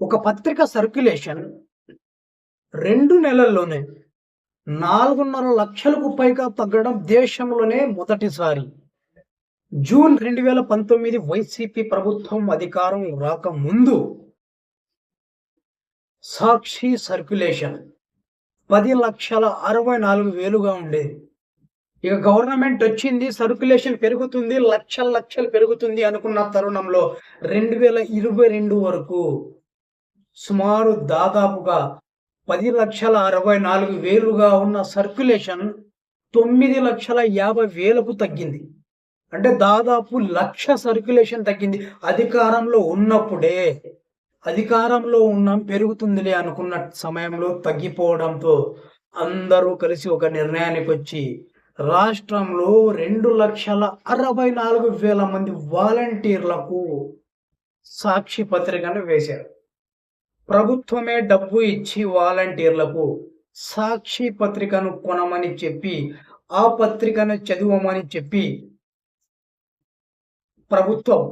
ఒక పత్రిక సర్క్యులేషన్. రెండు నెలల్లోనే నాలుగున్నర లక్షలకు పైగా తగ్గడం దేశంలోనే మొదటిసారి. జూన్ రెండు వేల పంతొమ్మిది వైసీపీ ప్రభుత్వం అధికారం రాకముందు సాక్షి సర్క్యులేషన్. పది లక్షల అరవై నాలుగు వేలుగా ఉండేది ఇక గవర్నమెంట్ వచ్చింది సర్క్యులేషన్ పెరుగుతుంది లక్షల లక్షలు పెరుగుతుంది అనుకున్న తరుణంలో రెండు వేల ఇరవై రెండు వరకు సుమారు దాదాపుగా పది లక్షల అరవై నాలుగు వేలుగా ఉన్న సర్క్యులేషన్ తొమ్మిది లక్షల యాభై వేలకు తగ్గింది. అంటే దాదాపు లక్ష సర్క్యులేషన్ తగ్గింది. అధికారంలో ఉన్నప్పుడే అధికారంలో ఉన్నాం పెరుగుతుందిలే అనుకున్న సమయంలో తగ్గిపోవడంతో అందరూ కలిసి ఒక నిర్ణయానికి వచ్చి రాష్ట్రంలో రెండు లక్షల అరవై నాలుగు వేల మంది వాలంటీర్లకు సాక్షి పత్రికను వేశారు. ప్రభుత్వమే డబ్బు ఇచ్చి వాలంటీర్లకు సాక్షి పత్రికను కొనమని చెప్పి ఆ పత్రికను చదవమని చెప్పి ప్రభుత్వం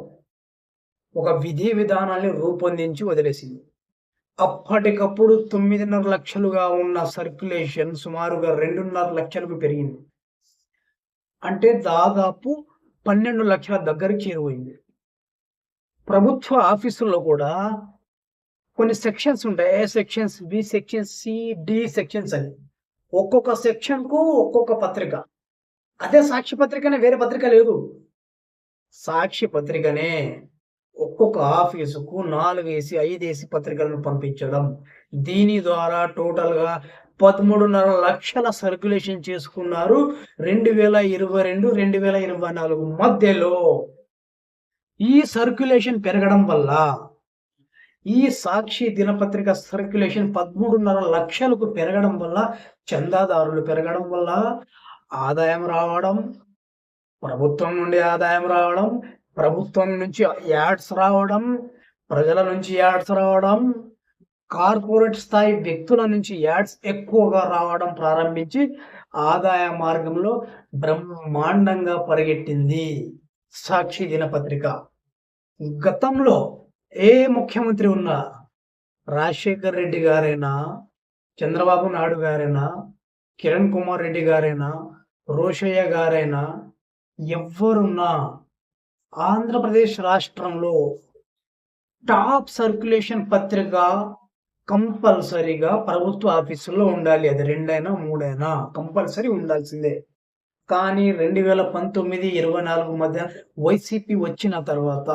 ఒక విధి విధానాన్ని రూపొందించి వదిలేసింది. అప్పటికప్పుడు తొమ్మిదిన్నర లక్షలుగా ఉన్న సర్క్యులేషన్ సుమారుగా రెండున్నర లక్షలకు పెరిగింది. అంటే దాదాపు పన్నెండు లక్షల దగ్గరికి చేరువైంది. ప్రభుత్వ ఆఫీసుల్లో కూడా కొన్ని సెక్షన్స్ ఉంటాయి. A sections B sections C D sections అని. ఒక్కొక్క సెక్షన్కు ఒక్కొక్క పత్రిక. అదే సాక్షి పత్రికనే వేరే పత్రిక లేదు. సాక్షి పత్రికనే ఒక్కొక్క ఆఫీసుకు నాలుగేసి ఐదేసి పత్రికలను పంపించడం. దీని ద్వారా టోటల్గా పదమూడున్నర లక్షల సర్క్యులేషన్ చేసుకున్నారు. రెండు వేల ఇరవై రెండు రెండు వేల ఇరవై నాలుగు మధ్యలో ఈ సర్క్యులేషన్ పెరగడం వల్ల ఈ సాక్షి దినపత్రిక సర్క్యులేషన్ పదమూడున్నర లక్షలకు పెరగడం వల్ల చందాదారులు పెరగడం వల్ల ఆదాయం రావడం ప్రభుత్వం నుండి ఆదాయం రావడం ప్రభుత్వం నుంచి యాడ్స్ రావడం ప్రజల నుంచి యాడ్స్ రావడం కార్పొరేట్ స్థాయి వ్యక్తుల నుంచి యాడ్స్ ఎక్కువగా రావడం ప్రారంభించి ఆదాయ మార్గంలో బ్రహ్మాండంగా పరిగెట్టింది సాక్షి దినపత్రిక. గతంలో ఏ ముఖ్యమంత్రి ఉన్నా రాజశేఖర్ రెడ్డి గారైనా చంద్రబాబు నాయుడు గారైనా కిరణ్ కుమార్ రెడ్డి గారైనా రోషయ్య గారైనా ఎవ్వరున్నా ఆంధ్రప్రదేశ్ రాష్ట్రంలో టాప్ సర్క్యులేషన్ పత్రిక కంపల్సరీగా ప్రభుత్వ ఆఫీసుల్లో ఉండాలి. అది రెండైనా మూడైనా కంపల్సరీ ఉండాల్సిందే. కానీ రెండు వేల పంతొమ్మిది ఇరవై నాలుగు మధ్య వైసీపీ వచ్చిన తర్వాత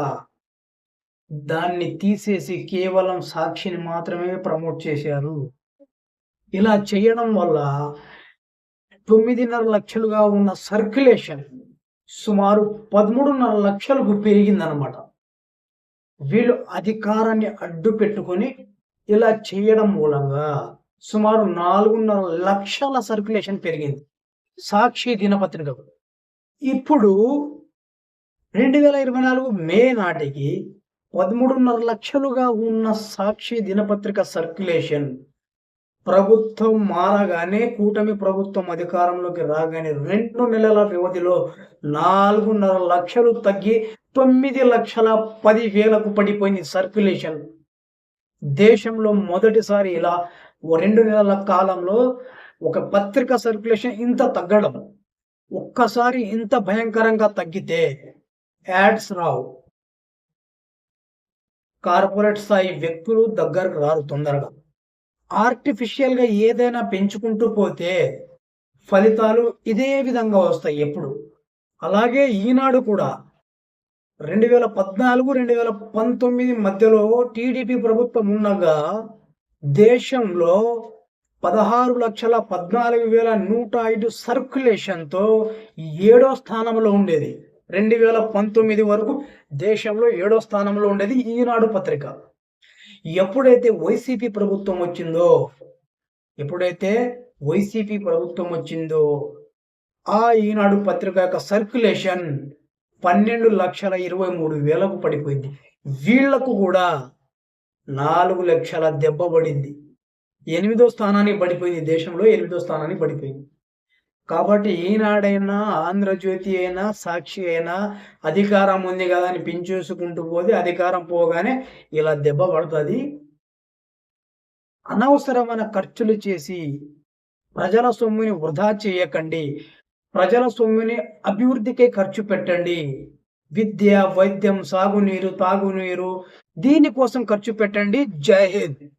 దాన్ని తీసేసి కేవలం సాక్షిని మాత్రమే ప్రమోట్ చేశారు. ఇలా చేయడం వల్ల తొమ్మిదిన్నర లక్షలుగా ఉన్న సర్క్యులేషన్ సుమారు పదమూడున్నర లక్షలకు పెరిగిందనమాట వీళ్ళు అధికారాన్ని అడ్డు పెట్టుకొని ఇలా చేయడం మూలంగా సుమారు నాలుగున్నర లక్షల సర్క్యులేషన్ పెరిగింది. సాక్షి దినపత్రికకు. ఇప్పుడు రెండు వేల ఇరవై నాలుగు మే నాటికి పదమూడున్నర లక్షలుగా ఉన్న సాక్షి దినపత్రిక సర్క్యులేషన్ ప్రభుత్వం మారగానే కూటమి ప్రభుత్వం అధికారంలోకి రాగానే రెండు నెలల వ్యవధిలో నాలుగున్నర లక్షలు తగ్గి తొమ్మిది లక్షల పది వేలకు పడిపోయింది సర్క్యులేషన్. దేశంలో మొదటిసారి ఇలా ఓ రెండు నెలల కాలంలో ఒక పత్రిక సర్క్యులేషన్ ఇంత తగ్గడం ఒక్కసారి ఇంత భయంకరంగా తగ్గితే యాడ్స్ రావు. కార్పొరేట్ స్థాయి వ్యక్తులు దగ్గరకు రారు తొందరగా. ఆర్టిఫిషియల్గా ఏదైనా పెంచుకుంటూ పోతే ఫలితాలు ఇదే విధంగా వస్తాయి ఎప్పుడు. అలాగే ఈనాడు కూడా రెండు వేల పద్నాలుగు రెండు వేల పంతొమ్మిది మధ్యలో టీడీపీ ప్రభుత్వం ఉండగా దేశంలో పదహారు లక్షల పద్నాలుగు వేల నూట ఐదు సర్క్యులేషన్తో ఏడో స్థానంలో ఉండేది. రెండు వేల పంతొమ్మిది వరకు దేశంలో ఏడో స్థానంలో ఉండేది ఈనాడు పత్రిక. ఎప్పుడైతే వైసీపీ ప్రభుత్వం వచ్చిందో ఎప్పుడైతే వైసీపీ ప్రభుత్వం వచ్చిందో ఆ ఈనాడు పత్రిక యొక్క సర్క్యులేషన్ పన్నెండు లక్షల ఇరవై మూడు వేలకు పడిపోయింది. వీళ్ళకు కూడా నాలుగు లక్షల దెబ్బ పడింది. ఎనిమిదో స్థానానికి పడిపోయింది దేశంలో ఎనిమిదో స్థానానికి పడిపోయింది. కాబట్టి ఈనాడైనా ఆంధ్రజ్యోతి అయినా సాక్షి అయినా అధికారం ఉంది కదా అని పించేసుకుంటూ పోతే అధికారం పోగానే ఇలా దెబ్బ పడుతుంది. అనవసరమైన ఖర్చులు చేసి ప్రజల సొమ్ముని వృధా చేయకండి. ప్రజల సొమ్ముని అభివృద్ధికే ఖర్చు పెట్టండి. విద్య వైద్యం సాగునీరు తాగునీరు దీనికోసం ఖర్చు పెట్టండి. జై హింద్.